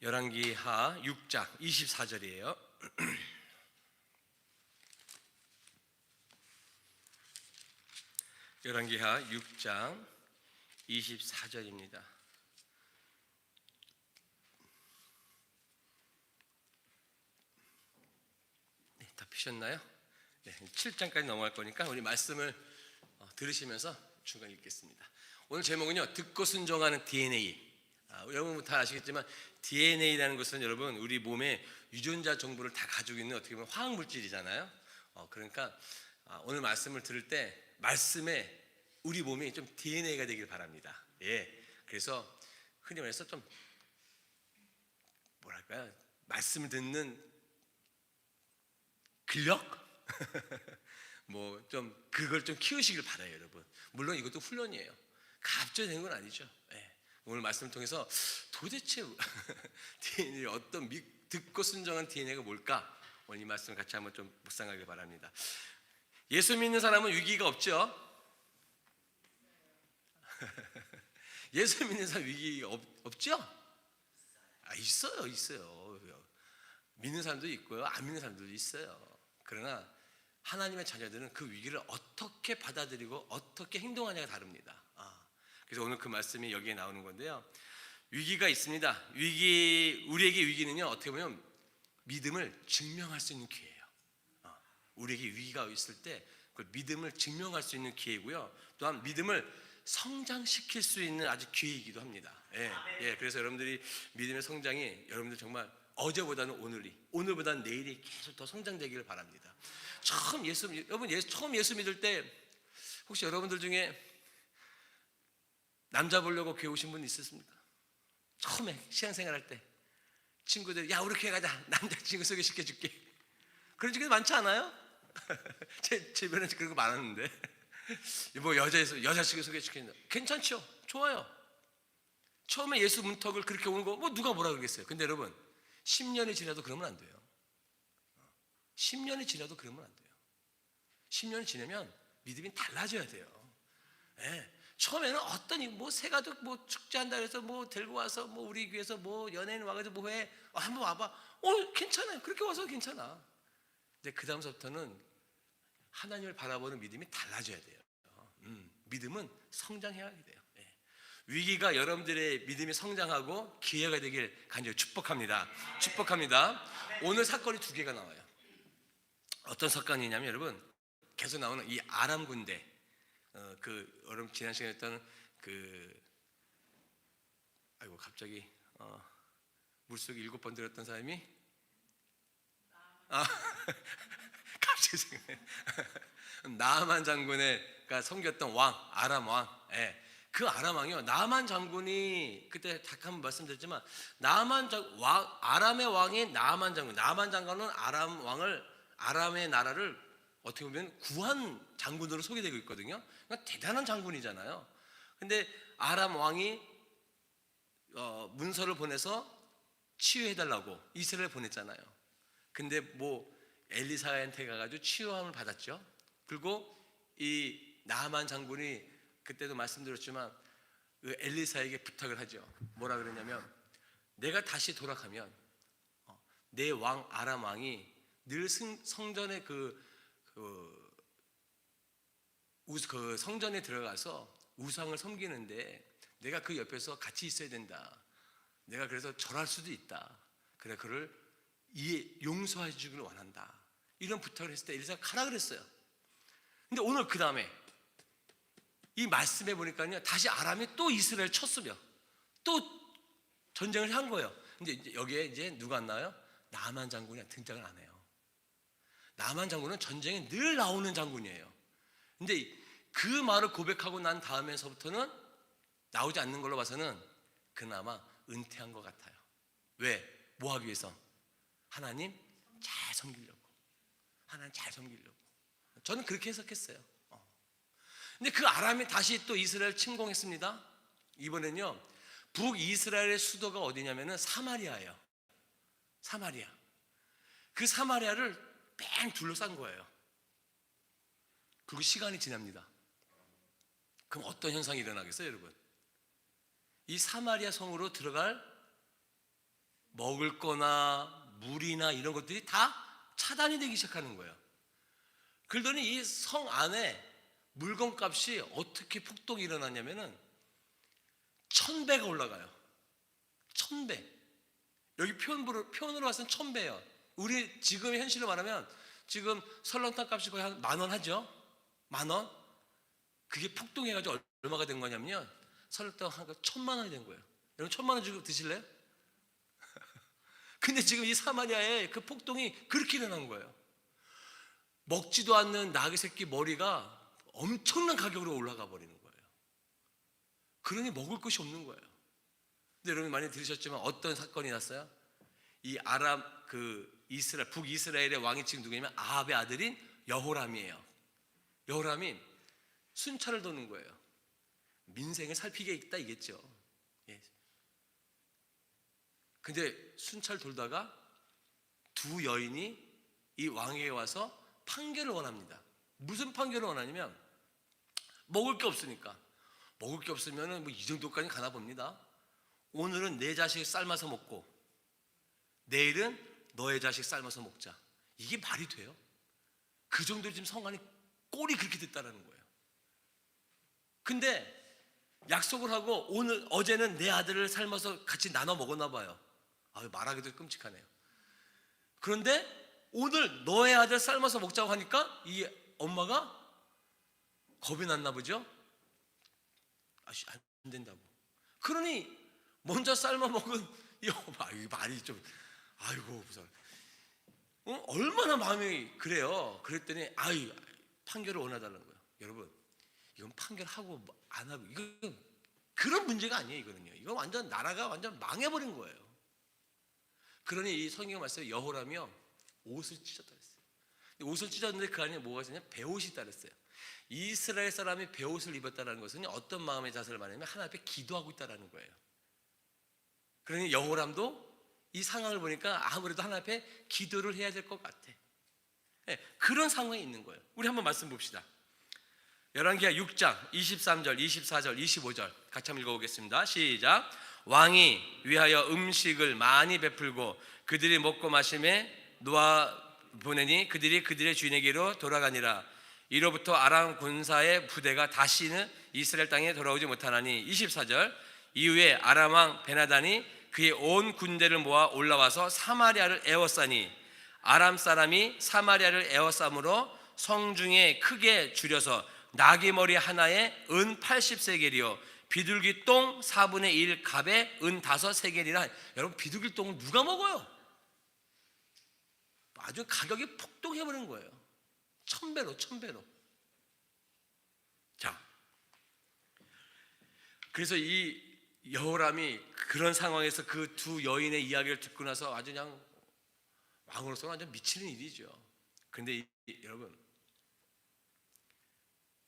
열왕기하 6장 24절이에요. 열왕기하 6장 24절입니다. 네, 다 피셨나요? 네, 7장까지 넘어갈 거니까 우리 말씀을 어, 들으시면서 중간 읽겠습니다. 오늘 제목은요, 듣고 순종하는 DNA. 아, 여러분 다 아시겠지만 DNA라는 것은 여러분 우리 몸에 유전자 정보를 다 가지고 있는 어떻게 보면 화학 물질이잖아요. 어, 그러니까 아, 오늘 말씀을 들을 때 말씀에 우리 몸이 좀 DNA가 되길 바랍니다. 예, 그래서 흔히 말해서 좀 뭐랄까요, 말씀을 듣는 근력 뭐 좀 그걸 좀 키우시길 바라요, 여러분. 물론 이것도 훈련이에요. 갑자기 되는 건 아니죠. 예. 오늘 말씀을 통해서 도대체 DNA 어떤 미, 듣고 순종한 DNA가 뭘까? 오늘 이 말씀 같이 한번 좀 묵상하길 바랍니다. 예수 믿는 사람은 위기가 없죠. 예수 믿는 사람 위기 없, 없죠? 아 있어요, 있어요. 믿는 사람도 있고요, 안 믿는 사람들도 있어요. 그러나 하나님의 자녀들은 그 위기를 어떻게 받아들이고 어떻게 행동하냐가 다릅니다. 아, 그래서 오늘 그 말씀이 여기에 나오는 건데요. 위기가 있습니다. 위기 우리에게 위기는요 어떻게 보면 믿음을 증명할 수 있는 기회예요. 아, 우리에게 위기가 있을 때 그 믿음을 증명할 수 있는 기회고요. 또한 믿음을 성장시킬 수 있는 아주 기회이기도 합니다. 예, 예. 그래서 여러분들이 믿음의 성장이 여러분들 정말 어제보다는 오늘이, 오늘보다는 내일이 계속 더 성장되기를 바랍니다. 처음 예수, 여러분 예수, 처음 예수 믿을 때 혹시 여러분들 중에 남자 보려고 교회 오신 분 있으십니까? 처음에 신앙생활 할 때 친구들 야 우리 교회 가자. 남자 친구 소개시켜 줄게. 그런 친구들 많지 않아요? 제 주변에 그런 거 많았는데. 뭐 여자에서 여자 친구 소개시키는 괜찮죠? 좋아요. 처음에 예수 문턱을 그렇게 오는 거 뭐 누가 뭐라 그러겠어요? 근데 여러분 10년이 지나도 그러면 안 돼요. 10년이 지나도 그러면 안 돼요. 10년이 지나면 믿음이 달라져야 돼요. 예. 처음에는 어떤 이- 뭐 새가족 뭐 축제한다 그래서 뭐 들고 와서 뭐 우리 교회에서 뭐 연예인 와가지고 뭐해? 어, 한번 와봐. 어 괜찮아요. 그렇게 와서 괜찮아. 근데 그 다음서부터는 하나님을 바라보는 믿음이 달라져야 돼요. 음, 믿음은 성장해야 돼요. 예. 위기가 여러분들의 믿음이 성장하고 기회가 되길 간절히 축복합니다. 축복합니다. 오늘 사건이 두 개가 나와요. 어떤 사건이냐면 여러분 계속 나오는 이 아람 군대 어, 그 여러분 지난 시간에 했던 그 아이고 갑자기 어, 물속에 일곱 번 들었던 사람이? 아 갑자기 생각해 나만 장군의가 섬겼던 왕 아람 왕. 예. 그 아람 왕이요. 나만 장군이 그때 딱 한번 말씀드렸지만 나만 장 왕, 아람의 왕이 나만 장군. 나만 장군은 아람 왕을 아람의 나라를 어떻게 보면 구한 장군으로 소개되고 있거든요. 그러니까 대단한 장군이잖아요. 근데 아람 왕이 어, 문서를 보내서 치유해달라고 이스라엘 보냈잖아요. 근데 뭐 엘리사한테 가가지고 치유함을 받았죠. 그리고 이 나만 장군이 그때도 말씀드렸지만 그 엘리사에게 부탁을 하죠. 뭐라 그러냐면 내가 다시 돌아가면 어, 내왕 아람 왕이 늘 승- 성전의 그, 그, 우- 그 성전에 들어가서 우상을 섬기는데 내가 그 옆에서 같이 있어야 된다. 내가 그래서 절할 수도 있다. 그래 그를 이해 용서해 주기를 원한다. 이런 부탁을 했을 때 엘리사가 가라 그랬어요. 근데 오늘 그 다음에 이 말씀에 보니까요 다시 아람이 또 이스라엘 쳤으며 또 전쟁을 한 거예요. 근데 이제 여기에 이제 누가 안 나와요? 나만 장군이 등장을 안 해요. 나만 장군은 전쟁에 늘 나오는 장군이에요. 근데 그 말을 고백하고 난 다음에서부터는 나오지 않는 걸로 봐서는 그나마 은퇴한 것 같아요. 왜? 뭐 하기 위해서? 하나님 잘 섬기려고. 하나님 잘 섬기려고. 저는 그렇게 해석했어요. 어. 근데 그 아람이 다시 또 이스라엘 침공했습니다. 이번엔요, 북이스라엘의 수도가 어디냐면은 사마리아예요. 사마리아. 그 사마리아를 뺑 둘러싼 거예요. 그리고 시간이 지납니다. 그럼 어떤 현상이 일어나겠어요, 여러분? 이 사마리아 성으로 들어갈 먹을 거나 물이나 이런 것들이 다 차단이 되기 시작하는 거예요. 그러더니 이 성 안에 물건 값이 어떻게 폭동이 일어났냐면은 천 배가 올라가요. 천 배. 여기 표현으로 표현으로 봐서는 천 배예요. 우리 지금 현실로 말하면 지금 설렁탕 값이 거의 한 만 원 하죠. 만 원. 그게 폭동해가지고 얼마가 된 거냐면요. 설렁탕 한 천만 원이 된 거예요. 여러분 천만 원 주고 드실래요? 근데 지금 이 사마리아에 그 폭동이 그렇게 일어난 거예요. 먹지도 않는 나귀 새끼 머리가 엄청난 가격으로 올라가 버리는 거예요. 그러니 먹을 것이 없는 거예요. 근데 여러분 많이 들으셨지만 어떤 사건이 났어요? 이 아람 그 이스라엘 북이스라엘의 왕이 지금 누구냐면 아합의 아들인 여호람이에요. 여호람이 순찰을 도는 거예요. 민생을 살피겠다 이겠죠. 예. 근데 순찰 돌다가 두 여인이 이 왕에게 와서 판결을 원합니다. 무슨 판결을 원하냐면 먹을 게 없으니까 먹을 게 없으면은 뭐이 정도까지 가나 봅니다. 오늘은 내 자식 삶아서 먹고 내일은 너의 자식 삶아서 먹자. 이게 말이 돼요? 그 정도로 지금 성안이 꼴이 그렇게 됐다라는 거예요. 근데 약속을 하고 오늘 어제는 내 아들을 삶아서 같이 나눠 먹었나 봐요. 아, 말하기도 끔찍하네요. 그런데 오늘 너의 아들 삶아서 먹자고 하니까 이 엄마가 겁이 났나 보죠. 아씨 안 된다고. 그러니 먼저 삶아 먹은 이 엄마 이 말이 좀 아이고 무서워. 어? 얼마나 마음이 그래요. 그랬더니 아이 판결을 원해달라는 거예요. 여러분 이건 판결하고 안 하고 이건 그런 문제가 아니에요. 이거는요. 이건 완전 나라가 완전 망해버린 거예요. 그러니 이 성경 말씀 여호라며 옷을 찢었다 그랬어요. 옷을 찢었는데 그 안에 뭐가 있었냐? 배옷이 있다 그랬어요. 이스라엘 사람이 배옷을 입었다는 것은 어떤 마음의 자세를 말하냐면 하나 앞에 기도하고 있다라는 거예요. 그러니 여호람도 이 상황을 보니까 아무래도 하나 앞에 기도를 해야 될 것 같아. 예, 그런 상황이 있는 거예요. 우리 한번 말씀 봅시다. 열왕기하 6장 23절, 24절, 25절 같이 한번 읽어보겠습니다. 시작. 왕이 위하여 음식을 많이 베풀고 그들이 먹고 마심에 놓아 보내니 그들이 그들의 주인에게로 돌아가니라. 이로부터 아람 군사의 부대가 다시는 이스라엘 땅에 돌아오지 못하나니 24절 이후에 아람 왕 베나단이 그의 온 군대를 모아 올라와서 사마리아를 에워싸니 아람 사람이 사마리아를 에워싸므로 성중에 크게 줄여서 나귀 머리 하나에 은 80세겔이요 비둘기 똥 4분의 1 갑에 은 5세겔이라 여러분 비둘기 똥은 누가 먹어요? 아주 가격이 폭등해 버린 거예요. 천배로 천배로. 자, 그래서 이 여호람이 그런 상황에서 그 두 여인의 이야기를 듣고 나서 아주 그냥 왕으로서는 완전 미치는 일이죠. 근데 이, 이- 여러분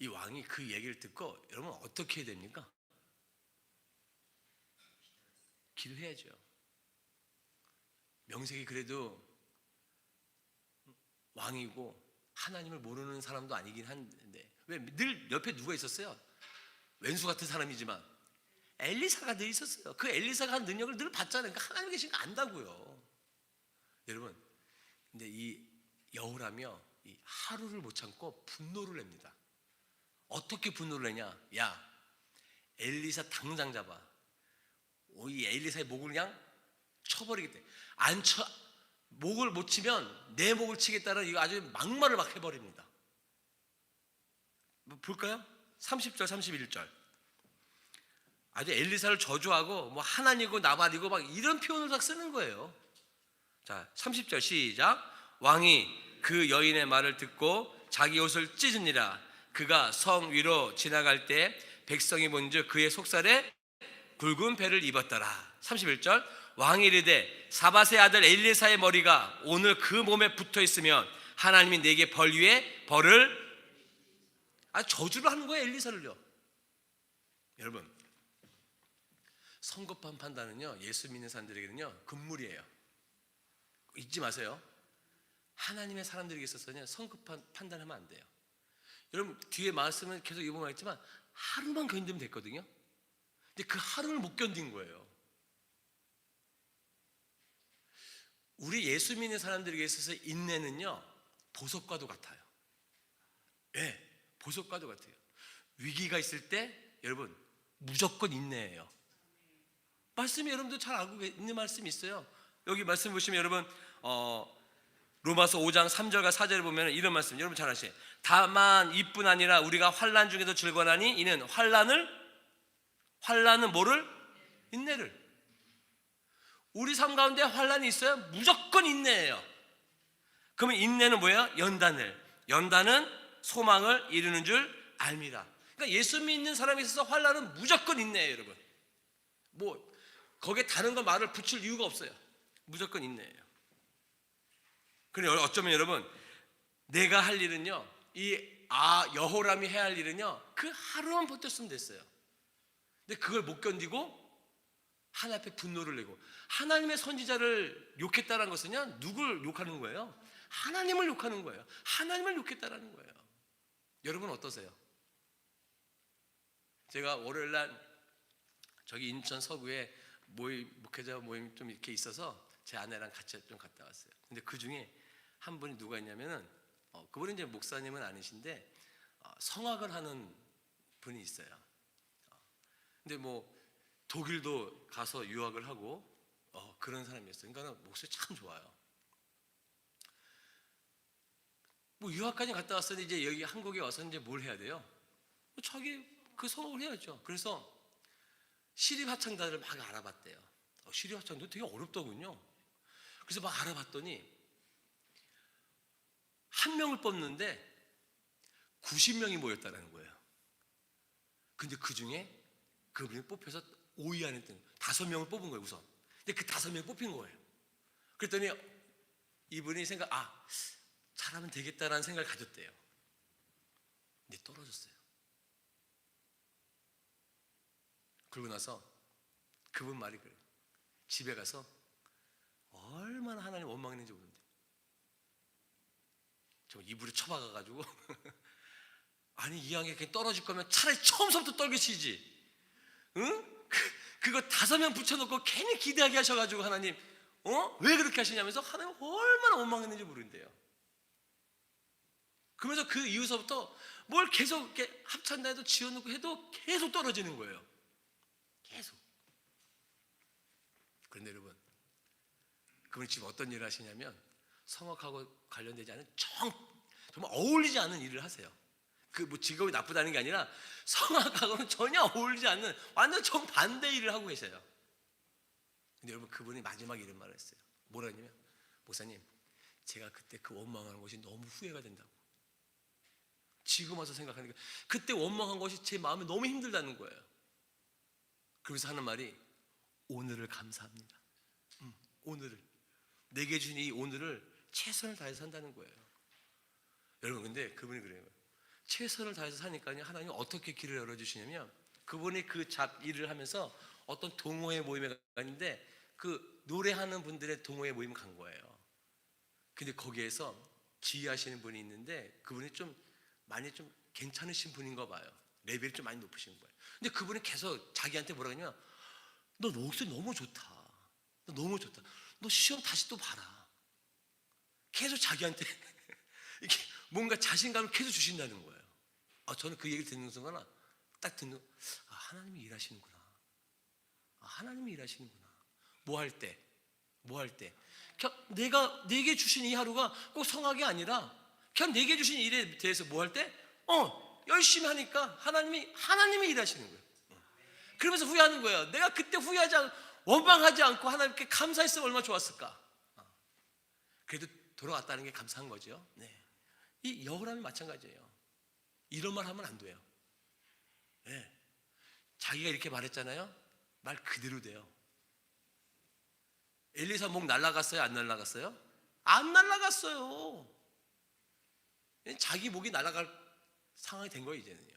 이 왕이 그 얘기를 듣고 여러분 어떻게 해야 됩니까? 기도해야죠. 명색이 그래도 왕이고 하나님을 모르는 사람도 아니긴 한데 왜 늘 옆에 누가 있었어요? 왼수 같은 사람이지만 엘리사가 늘 있었어요. 그 엘리사가 한 능력을 늘 봤잖아요. 그러니까 하나님 계신 거 안다고요. 여러분, 근데 이 여우라며 이 하루를 못 참고 분노를 냅니다. 어떻게 분노를 내냐? 야, 엘리사 당장 잡아. 오, 이 엘리사의 목을 그냥 쳐버리겠대. 안 쳐, 목을 못 치면 내 목을 치겠다는 이거 아주 막말을 막 해버립니다. 뭐 볼까요? 30절, 31절. 아주 엘리사를 저주하고 뭐 하나님이고 나발이고 막 이런 표현을 다 쓰는 거예요. 자, 30절 시작. 왕이 그 여인의 말을 듣고 자기 옷을 찢으니라. 그가 성 위로 지나갈 때 백성이 본즉 그의 속살에 굵은 배를 입었더라. 31절. 왕이 이르되 사바세 아들 엘리사의 머리가 오늘 그 몸에 붙어 있으면 하나님이 내게 벌 위에 벌을 아 저주를 하는 거예요 엘리사를요. 여러분 선거판 판단은요 예수 믿는 사람들에게는요 금물이에요. 잊지 마세요. 하나님의 사람들에게 있어서는 선거판 판단하면 안 돼요. 여러분 뒤에 말씀은 계속 읽어만 했지만 하루만 견디면 됐거든요. 근데 그 하루를 못 견딘 거예요. 우리 예수 믿는 사람들에게 있어서 인내는요 보석과도 같아요. 예, 보석과도 같아요. 위기가 있을 때 여러분 무조건 인내해요. 말씀이 여러분도 잘 알고 있는 말씀이 있어요. 여기 말씀 보시면 여러분 어, 로마서 5장 3절과 4절을 보면 이런 말씀 여러분 잘 아시죠? 다만 이뿐 아니라 우리가 환란 중에도 즐거나니 이는 환란을 환란은 뭐를 인내를 우리 삶 가운데 환란이 있어요? 무조건 인내예요. 그러면 인내는 뭐예요? 연단을 연단은 소망을 이루는 줄 압니다. 그러니까 예수 믿는 사람이 있어서 환란은 무조건 인내예요, 여러분. 뭐 거기에 다른 거 말을 붙일 이유가 없어요. 무조건 인내예요. 그래 어쩌면 여러분 내가 할 일은요 이 아 여호람이 해야 할 일은요 그 하루만 버텼으면 됐어요. 근데 그걸 못 견디고 하나님 앞에 분노를 내고 하나님의 선지자를 욕했다는 것은요 누굴 욕하는 거예요? 하나님을 욕하는 거예요. 하나님을 욕했다라는 거예요. 여러분 어떠세요? 제가 월요일 날 저기 인천 서구에 모임 목회자 모임 좀 이렇게 있어서 제 아내랑 같이 좀 갔다 왔어요. 근데 그 중에 한 분이 누가 있냐면은 어, 그분은 이제 목사님은 아니신데 어, 성악을 하는 분이 있어요. 어, 근데 뭐 독일도 가서 유학을 하고 어, 그런 사람이었어요. 그러니까 목소리 참 좋아요. 뭐 유학까지 갔다 왔으니 이제 여기 한국에 와서 이제 뭘 해야 돼요? 뭐 자기 그 성악을 해야죠. 그래서 시립 합창단을 막 알아봤대요. 어, 시립 합창도 되게 어렵더군요. 그래서 막 알아봤더니 한 명을 뽑는데 90명이 모였다는 거예요. 근데 그 중에 그분이 뽑혀서 5위 안에 든 다섯 명을 뽑은 거예요, 우선. 근데 그 다섯 명이 뽑힌 거예요. 그랬더니 이분이 생각, 아, 잘하면 되겠다라는 생각을 가졌대요. 근데 떨어졌어요. 그러고 나서 그분 말이 그래요. 집에 가서 얼마나 하나님 원망했는지 모른대. 저 이불에 처박아가지고 아니 이 양이 그냥 떨어질 거면 차라리 처음부터 떨기시지. 응? 그, 그거 다섯 명 붙여놓고 괜히 기대하게 하셔가지고 하나님 어? 왜 그렇게 하시냐면서 하나님 얼마나 원망했는지 모른대요. 그러면서 그 이후서부터 뭘 계속 이렇게 합찬다 해도 지어놓고 해도 계속 떨어지는 거예요. 계속. 그런데 여러분, 그분이 지금 어떤 일을 하시냐면 성악하고 관련되지 않은 정, 정말 어울리지 않은 일을 하세요. 그 뭐 직업이 나쁘다는 게 아니라 성악하고는 전혀 어울리지 않는 완전 정반대 일을 하고 계세요. 근데 여러분 그분이 마지막에 이런 말을 했어요. 뭐라 했냐면 목사님 제가 그때 그 원망하는 것이 너무 후회가 된다고. 지금 와서 생각하니까 그때 원망한 것이 제 마음에 너무 힘들다는 거예요. 그러면서 하는 말이 오늘을 감사합니다. 음, 오늘을 내게 준이 오늘을 최선을 다해서 산다는 거예요. 여러분 근데 그분이 그래요. 최선을 다해서 사니까요 하나님 어떻게 길을 열어 주시냐면 그분이 그 잡 일을 하면서 어떤 동호회 모임에 갔는데 그 노래하는 분들의 동호회 모임 간 거예요. 근데 거기에서 지휘하시는 분이 있는데 그분이 좀 많이 좀 괜찮으신 분인가 봐요. 레벨이 좀 많이 높으신 거예요. 근데 그분이 계속 자기한테 뭐라 그러냐? 너 목소리 너무 좋다. 너 너무 좋다. 너 시험 다시 또 봐라. 계속 자기한테 이렇게 뭔가 자신감을 계속 주신다는 거예요. 아, 저는 그 얘기를 듣는 순간 딱 듣는 아, 하나님이 일하시는구나. 아, 하나님이 일하시는구나. 뭐 할 때? 뭐 할 때? 내가 내게 주신 이 하루가 꼭 성악이 아니라 그냥 내게 주신 일에 대해서 뭐 할 때? 어, 열심히 하니까 하나님이 하나님이 일하시는 거예요. 어. 그러면서 후회하는 거예요. 내가 그때 후회하지 않, 원망하지 않고 하나님께 감사했으면 얼마나 좋았을까. 어. 그래도 돌아왔다는 게 감사한 거죠. 네. 이 여호람이 마찬가지예요. 이런 말 하면 안 돼요. 네. 자기가 이렇게 말했잖아요. 말 그대로 돼요. 엘리사 목 날라갔어요? 안 날라갔어요? 안 날라갔어요. 자기 목이 날아갈 상황이 된 거예요 이제는요.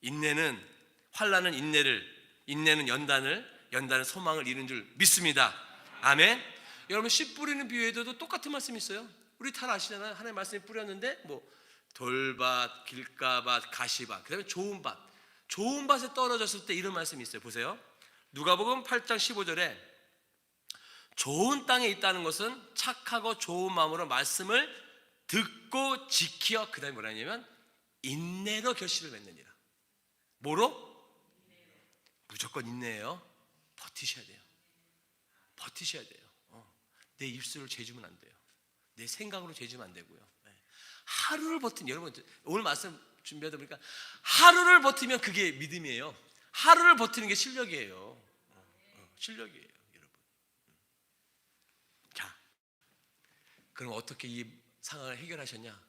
인내는 환란은 인내를, 인내는 연단을, 연단은 소망을 이룬 줄 믿습니다. 아멘. 여러분 씨 뿌리는 비유에도 똑같은 말씀이 있어요. 우리 다 아시잖아요. 하나님 말씀이 뿌렸는데 뭐 돌밭, 길가밭, 가시밭, 그다음에 좋은 밭. 좋은 밭에 떨어졌을 때 이런 말씀이 있어요. 보세요. 누가복음 8장 15절에 좋은 땅에 있다는 것은 착하고 좋은 마음으로 말씀을 듣고 지키어 그다음에 뭐라 하냐면 인내로 결실을 맺느니라. 뭐로? 무조건 인내예요. 버티셔야 돼요. 버티셔야 돼요. 어. 내 입술을 죄주면 안 돼요. 내 생각으로 죄주면 안 되고요. 네. 하루를 버틴 여러분 오늘 말씀 준비하다 보니까 하루를 버티면 그게 믿음이에요. 하루를 버티는 게 실력이에요. 어, 어, 실력이에요, 여러분. 자, 그럼 어떻게 이 상황을 해결하셨냐?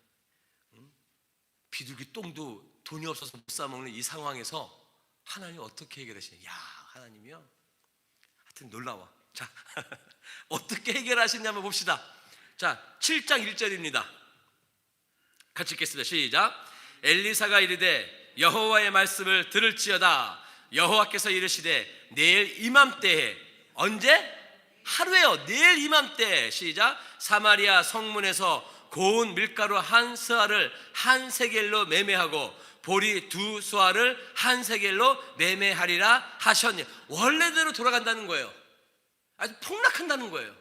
응? 비둘기 똥도 돈이 없어서 못 사 먹는 이 상황에서 하나님 어떻게 해결하시냐? 야, 하나님이요. 하여튼 놀라워. 자, 어떻게 해결하셨냐면 봅시다. 자, 7장 1절입니다. 같이 읽겠습니다. 시작. 엘리사가 이르되 여호와의 말씀을 들을지어다. 여호와께서 이르시되 내일 이맘때에 언제? 하루에요. 내일 이맘때 시작. 사마리아 성문에서 고운 밀가루 한 스아를 한 세겔로 매매하고 보리 두 수아를 한 세겔로 매매하리라 하셨니. 원래대로 돌아간다는 거예요. 아주 폭락한다는 거예요.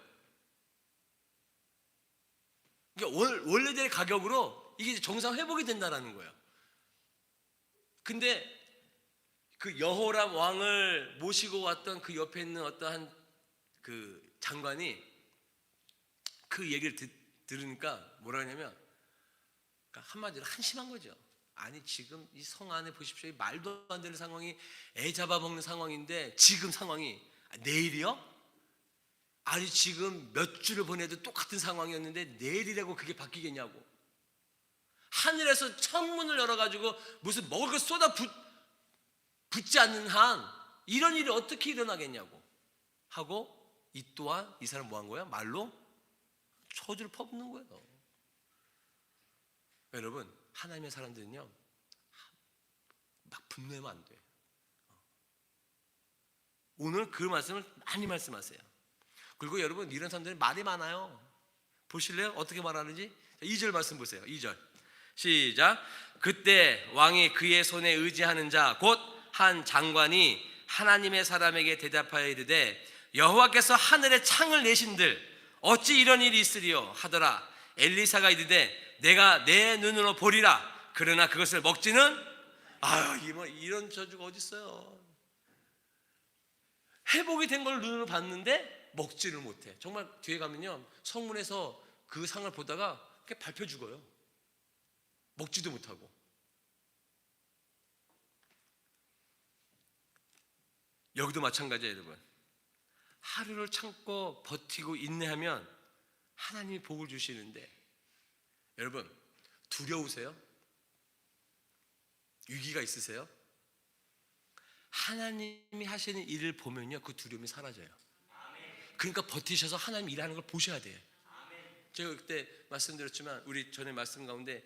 이게 원- 원래대로 가격으로 이게 정상 회복이 된다라는 거예요. 근데 그 여호람 왕을 모시고 왔던 그 옆에 있는 어떠한 그 장관이 그 얘기를 듣, 들으니까 뭐라 하냐면 그러니까 한마디로 한심한 거죠. 아니 지금 이 성 안에 보십시오. 이 말도 안 되는 상황이 애 잡아먹는 상황인데 지금 상황이 아, 내일이요? 아니 지금 몇 주를 보내도 똑같은 상황이었는데 내일이라고 그게 바뀌겠냐고. 하늘에서 창문을 열어가지고 무슨 먹을 거 쏟아 붓, 붙지 않는 한 이런 일이 어떻게 일어나겠냐고 하고 이 또한 이 사람 뭐 한 거야? 말로 초주를 퍼붓는 거예요. 여러분 하나님의 사람들은요 막 분노하면 안 돼. 오늘 그 말씀을 많이 말씀하세요. 그리고 여러분 이런 사람들은 말이 많아요. 보실래요? 어떻게 말하는지? 2절 말씀 보세요. 2절. 시작. 그때 왕이 그의 손에 의지하는 자 곧 한 장관이 하나님의 사람에게 대답하여 이르되 여호와께서 하늘에 창을 내신들 어찌 이런 일이 있으리요 하더라. 엘리사가 이르되 내가 내 눈으로 보리라. 그러나 그것을 먹지는 아유 이뭐 이런 저주가 어디 있어요? 회복이 된 걸 눈으로 봤는데 먹지를 못해. 정말 뒤에 가면요 성문에서 그 상을 보다가 그냥 밟혀 죽어요. 먹지도 못하고. 여기도 마찬가지예요, 여러분. 하루를 참고 버티고 인내하면 하나님이 복을 주시는데 여러분 두려우세요? 위기가 있으세요? 하나님이 하시는 일을 보면요 그 두려움이 사라져요. 그러니까 버티셔서 하나님 일하는 걸 보셔야 돼요. 제가 그때 말씀드렸지만 우리 전에 말씀 가운데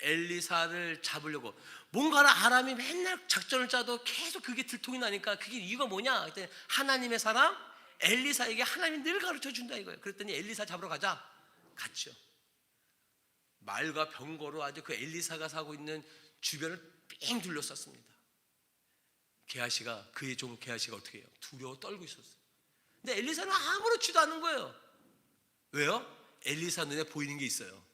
엘리사를 잡으려고 뭔가를 아람이 맨날 작전을 짜도 계속 그게 들통이 나니까 그게 이유가 뭐냐? 그때 하나님의 사람 엘리사에게 하나님이 늘 가르쳐 준다 이거예요. 그랬더니 엘리사 잡으러 가자. 갔죠. 말과 병거로 아주 그 엘리사가 사고 있는 주변을 삥 둘러쌌습니다. 게하시가 그의 종 게하시가 어떻게 해요? 두려워 떨고 있었어요. 근데 엘리사는 아무렇지도 않은 거예요. 왜요? 엘리사 눈에 보이는 게 있어요.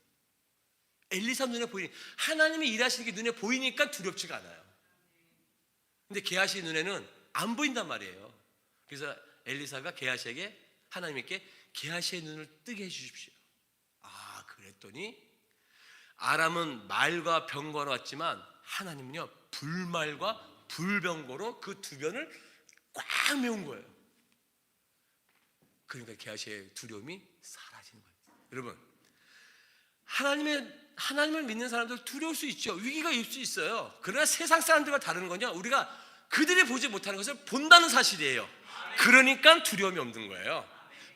엘리사 눈에 보이는 하나님이 일하시는 게 눈에 보이니까 두렵지가 않아요. 근데 게하시 눈에는 안 보인단 말이에요. 그래서 엘리사가 게하시에게 하나님께 게하시의 눈을 뜨게 해 주십시오. 아, 그랬더니 아람은 말과 병거로 왔지만 하나님은요 불말과 불병거로 그 두 변을 꽉 메운 거예요. 그러니까 게하시의 두려움이 사라지는 거예요. 여러분, 하나님의 하나님을 믿는 사람들 두려울 수 있죠. 위기가 있을 수 있어요. 그러나 세상 사람들과 다른 건요. 우리가 그들이 보지 못하는 것을 본다는 사실이에요. 그러니까 두려움이 없는 거예요.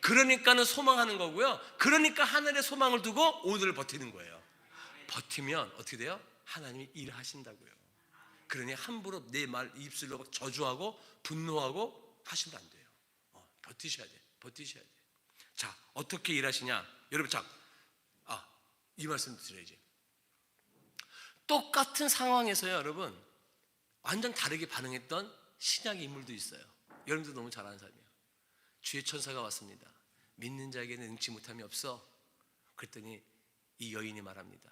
그러니까는 소망하는 거고요. 그러니까 하늘에 소망을 두고 오늘을 버티는 거예요. 버티면 어떻게 돼요? 하나님이 일하신다고요. 그러니 함부로 내 말 입술로 저주하고 분노하고 하시면 안 돼요. 어, 버티셔야 돼. 버티셔야 돼. 자, 어떻게 일하시냐? 여러분 자, 아, 이 말씀 드려야지. 똑같은 상황에서요, 여러분. 완전 다르게 반응했던 신약의 인물도 있어요. 여러분도 너무 잘 아는 사람이에요. 주의 천사가 왔습니다. 믿는 자에게는 능치 못함이 없어. 그랬더니 이 여인이 말합니다.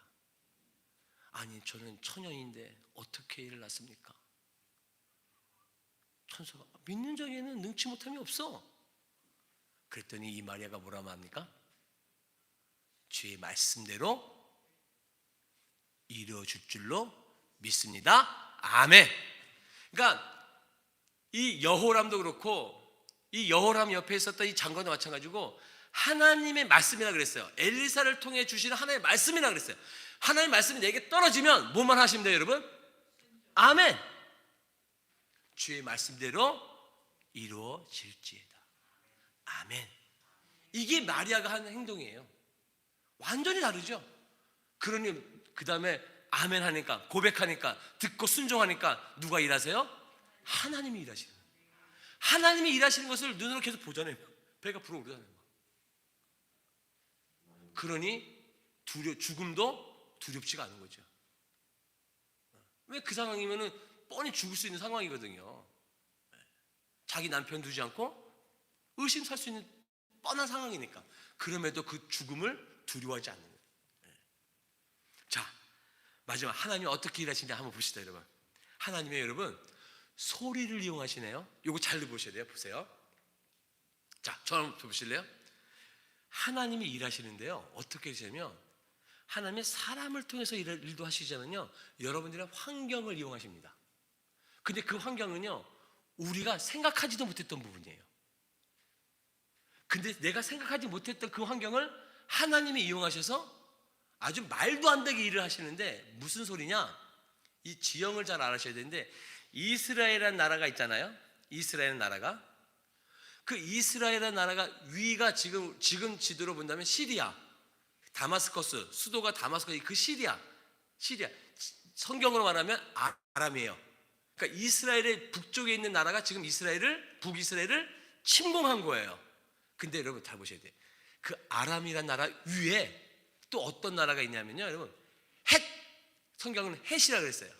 아니 저는 처녀인데 어떻게 일을 낳습니까? 천사가 믿는 자에게는 능치 못함이 없어. 그랬더니 이 마리아가 뭐라 말합니까? 주의 말씀대로 이루어질 줄로 믿습니다. 아멘. 그러니까 이 여호람도 그렇고 이 여호람 옆에 있었던 이 장관도 마찬가지고 하나님의 말씀이라 그랬어요. 엘리사를 통해 주시는 하나님의 말씀이라 그랬어요. 하나님의 말씀이 내게 떨어지면 뭐만 하시면 돼요, 여러분? 아멘. 주의 말씀대로 이루어질지이다. 아멘. 이게 마리아가 하는 행동이에요. 완전히 다르죠. 그러니 그 다음에 아멘 하니까 고백하니까 듣고 순종하니까 누가 일하세요? 하나님이 일하시는 거예요. 하나님이 일하시는 것을 눈으로 계속 보잖아요. 배가 불어오르잖아요. 그러니 두려 죽음도 두렵지가 않은 거죠. 왜 그 상황이면은 뻔히 죽을 수 있는 상황이거든요. 자기 남편 두지 않고 의심 살 수 있는 뻔한 상황이니까. 그럼에도 그 죽음을 두려워하지 않는 거예요. 자, 마지막 하나님 어떻게 일하시는지 한번 보시다 여러분. 하나님의 여러분 소리를 이용하시네요. 요거 잘 보셔야 돼요. 보세요. 자, 저랑 보실래요? 하나님이 일하시는데요. 어떻게 하시냐면 하나님의 사람을 통해서 일- 일도 하시자면요. 여러분들의 환경을 이용하십니다. 근데 그 환경은요. 우리가 생각하지도 못했던 부분이에요. 근데 내가 생각하지 못했던 그 환경을 하나님이 이용하셔서 아주 말도 안 되게 일을 하시는데 무슨 소리냐? 이 지형을 잘 알아셔야 되는데 이스라엘이라는 나라가 있잖아요. 이스라엘 나라가 그 이스라엘이라는 나라가 위가 지금 지금 지도로 본다면 시리아, 다마스커스 수도가 다마스커스 그 시리아, 시리아 성경으로 말하면 아- 아람이에요. 그러니까 이스라엘의 북쪽에 있는 나라가 지금 이스라엘을 북이스라엘을 침공한 거예요. 근데 여러분 잘 보셔야 돼. 그 아람이란 나라 위에 또 어떤 나라가 있냐면요, 여러분 헷 성경은 헷이라 그랬어요.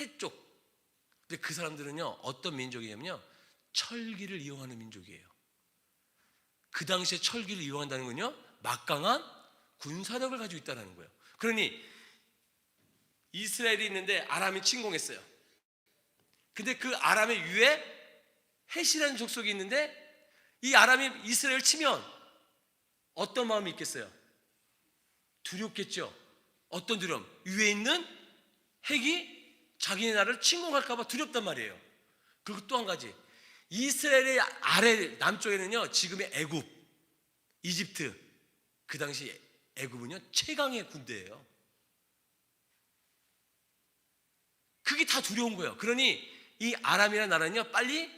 헷 쪽. 근데 그 사람들은요 어떤 민족이냐면요 철기를 이용하는 민족이에요. 그 당시에 철기를 이용한다는 건요 막강한 군사력을 가지고 있다는 거예요. 그러니 이스라엘이 있는데 아람이 침공했어요. 근데 그 아람의 위에 헷이라는 족속이 있는데 이 아람이 이스라엘 치면 어떤 마음이 있겠어요? 두렵겠죠. 어떤 두려움? 위에 있는 핵이 자기네 나라를 침공할까봐 두렵단 말이에요. 그리고 또 한 가지, 이스라엘의 아래 남쪽에는요 지금의 애굽, 이집트 그 당시 애굽은요 최강의 군대예요. 그게 다 두려운 거예요. 그러니 이 아람이라는 나라는요 빨리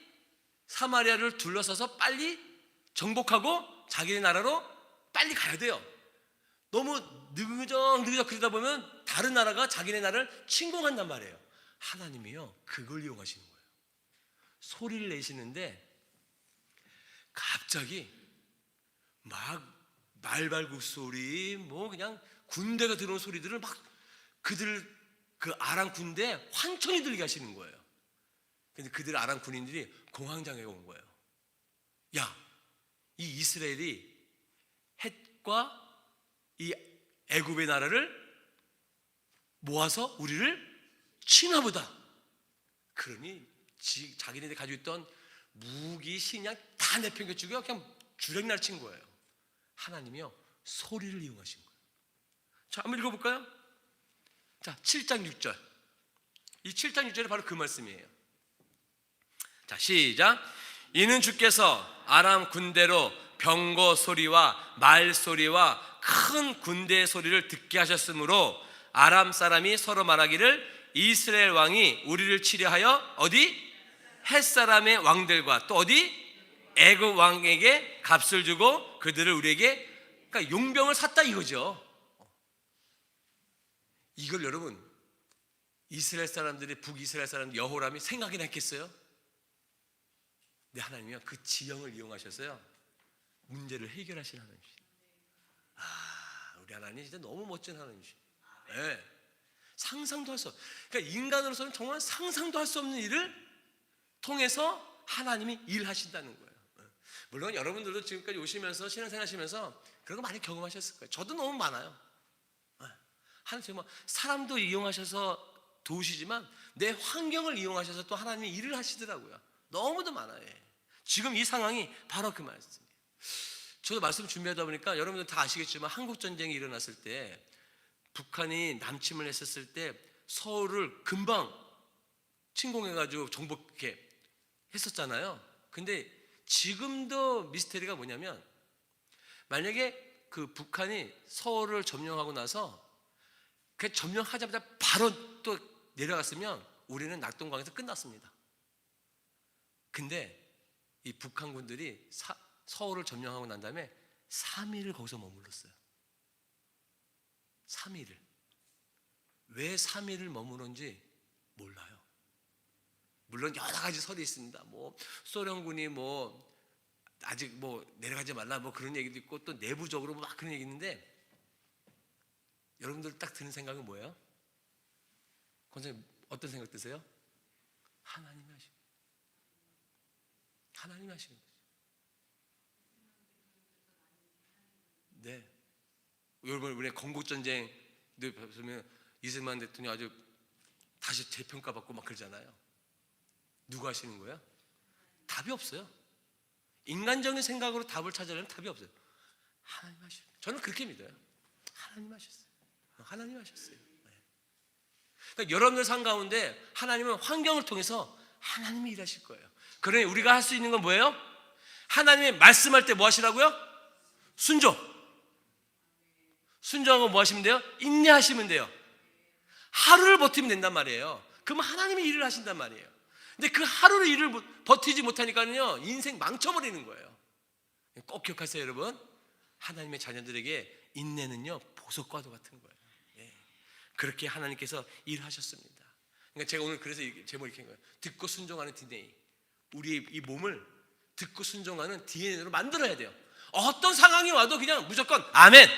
사마리아를 둘러서서 빨리 정복하고 자기네 나라로 빨리 가야 돼요. 너무 느그적 느그적 그러다 보면 다른 나라가 자기네 나라를 침공한단 말이에요. 하나님이요 그걸 이용하시는 거예요. 소리를 내시는데 갑자기 막 말발굽 소리 뭐 그냥 군대가 들어온 소리들을 막 그들 그 아람 군대 환청이 들리게 하시는 거예요. 근데 그들 아람 군인들이 공황장애가 온 거예요. 야, 이 이스라엘이 헷과 이 애굽의 나라를 모아서 우리를 치나 보다. 그러니 지, 자기네들 가지고 있던 무기, 식량 다 내팽개치고 그냥 주랭날 친 거예요. 하나님이요 소리를 이용하신 거예요. 자, 한번 읽어볼까요? 자, 7장 6절. 이 7장 6절이 바로 그 말씀이에요. 자, 시작. 이는 주께서 아람 군대로 병거 소리와 말 소리와 큰 군대의 소리를 듣게 하셨으므로 아람 사람이 서로 말하기를 이스라엘 왕이 우리를 치려하여 어디 햇 사람의 왕들과 또 어디 애굽 왕에게 값을 주고 그들을 우리에게 그러니까 용병을 샀다 이거죠. 이걸 여러분 이스라엘 사람들이 북이스라엘 사람 여호람이 생각이나 했겠어요? 근데 하나님이요 그 지형을 이용하셔서요 문제를 해결하시는 하나님이시. 아 우리 하나님 진짜 너무 멋진 하나님이시. 네. 상상도 할 수. 없. 그러니까 인간으로서는 정말 상상도 할 수 없는 일을 통해서 하나님이 일하신다는 거예요. 네. 물론 여러분들도 지금까지 오시면서 신앙생활 하시면서 그런 거 많이 경험하셨을 거예요. 저도 너무 많아요. 예. 하나님 정말 사람도 이용하셔서 도우시지만 내 환경을 이용하셔서 또 하나님이 일을 하시더라고요. 너무도 많아요. 예. 지금 이 상황이 바로 그 말씀이에요. 저도 말씀 준비하다 보니까 여러분들 다 아시겠지만 한국 전쟁이 일어났을 때 북한이 남침을 했었을 때 서울을 금방 침공해가지고 정복해 했었잖아요. 근데 지금도 미스테리가 뭐냐면 만약에 그 북한이 서울을 점령하고 나서 그 점령하자마자 바로 또 내려갔으면 우리는 낙동강에서 끝났습니다. 근데 이 북한군들이 사- 서울을 점령하고 난 다음에 3일을 거기서 머물렀어요. 3일을. 왜 3일을 머무른지 몰라요. 물론 여러 가지 설이 있습니다. 뭐 소련군이 뭐 아직 뭐 내려가지 말라 뭐 그런 얘기도 있고 또 내부적으로 막 그런 얘기 있는데 여러분들 딱 드는 생각은 뭐예요? 권사님 어떤 생각 드세요? 하나님이 하시는 하나님이 하시는 거죠. 네. 여러분 우리 건국 전쟁 보면 이승만 대통령 아주 다시 재평가 받고 막 그러잖아요. 누가 하시는 거야? 답이 없어요. 인간적인 생각으로 답을 찾으려면 답이 없어요. 하나님 하셨어요. 저는 그렇게 믿어요. 하나님 하셨어요. 하나님 하셨어요. 네. 그러니까 여러분들 삶 가운데 하나님은 환경을 통해서 하나님이 일하실 거예요. 그러니 우리가 할 수 있는 건 뭐예요? 하나님이 말씀할 때 뭐 하시라고요? 순종. 순종하고 뭐 하시면 돼요? 인내하시면 돼요. 하루를 버티면 된단 말이에요. 그러면 하나님이 일을 하신단 말이에요. 근데 그 하루를 일을 못- 버티지 못하니까요 인생 망쳐버리는 거예요. 꼭 기억하세요, 여러분. 하나님의 자녀들에게 인내는요 보석과도 같은 거예요. 예. 그렇게 하나님께서 일하셨습니다. 그러니까 제가 오늘 그래서 이 제목을 한 거예요. 듣고 순종하는 DNA. 우리의 이 몸을 듣고 순종하는 DNA로 만들어야 돼요. 어떤 상황이 와도 그냥 무조건 아멘.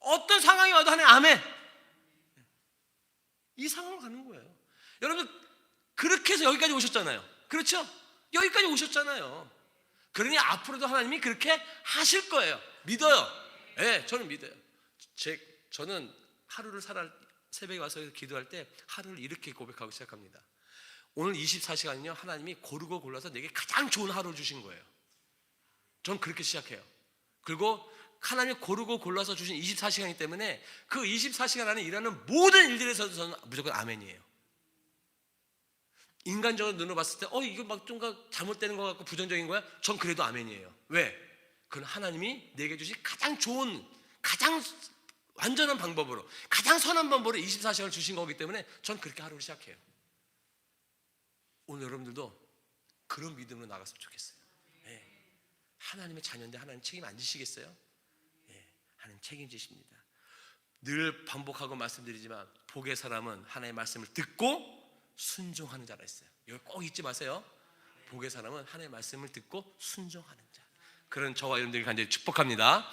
어떤 상황이 와도 하나님 아멘. 이 상황으로 가는 거예요. 여러분 그렇게 해서 여기까지 오셨잖아요. 그렇죠? 여기까지 오셨잖아요. 그러니 앞으로도 하나님이 그렇게 하실 거예요. 믿어요. 예, 네, 저는 믿어요. 제 저는 하루를 살아 새벽에 와서 기도할 때 하루를 이렇게 고백하고 시작합니다. 오늘 24시간은요 하나님이 고르고 골라서 내게 가장 좋은 하루 주신 거예요. 전 그렇게 시작해요. 그리고 하나님이 고르고 골라서 주신 24시간이기 때문에 그 24시간 안에 일하는 모든 일들에서 저는 무조건 아멘이에요. 인간적으로 눈으로 봤을 때, 어, 이거 막 좀 잘못되는 것 같고 부정적인 거야? 전 그래도 아멘이에요. 왜? 그건 하나님이 내게 주신 가장 좋은, 가장 완전한 방법으로, 가장 선한 방법으로 24시간을 주신 거기 때문에 전 그렇게 하루를 시작해요. 오늘 여러분들도 그런 믿음으로 나갔으면 좋겠어요. 예. 하나님의 자녀인데 하나님 책임 안 지시겠어요? 예. 하나님 책임지십니다. 늘 반복하고 말씀드리지만 복의 사람은 하나님의 말씀을 듣고 순종하는 자라 했어요. 이거 꼭 잊지 마세요. 복의 사람은 하나님의 말씀을 듣고 순종하는 자. 그런 저와 여러분들이 간절히 축복합니다.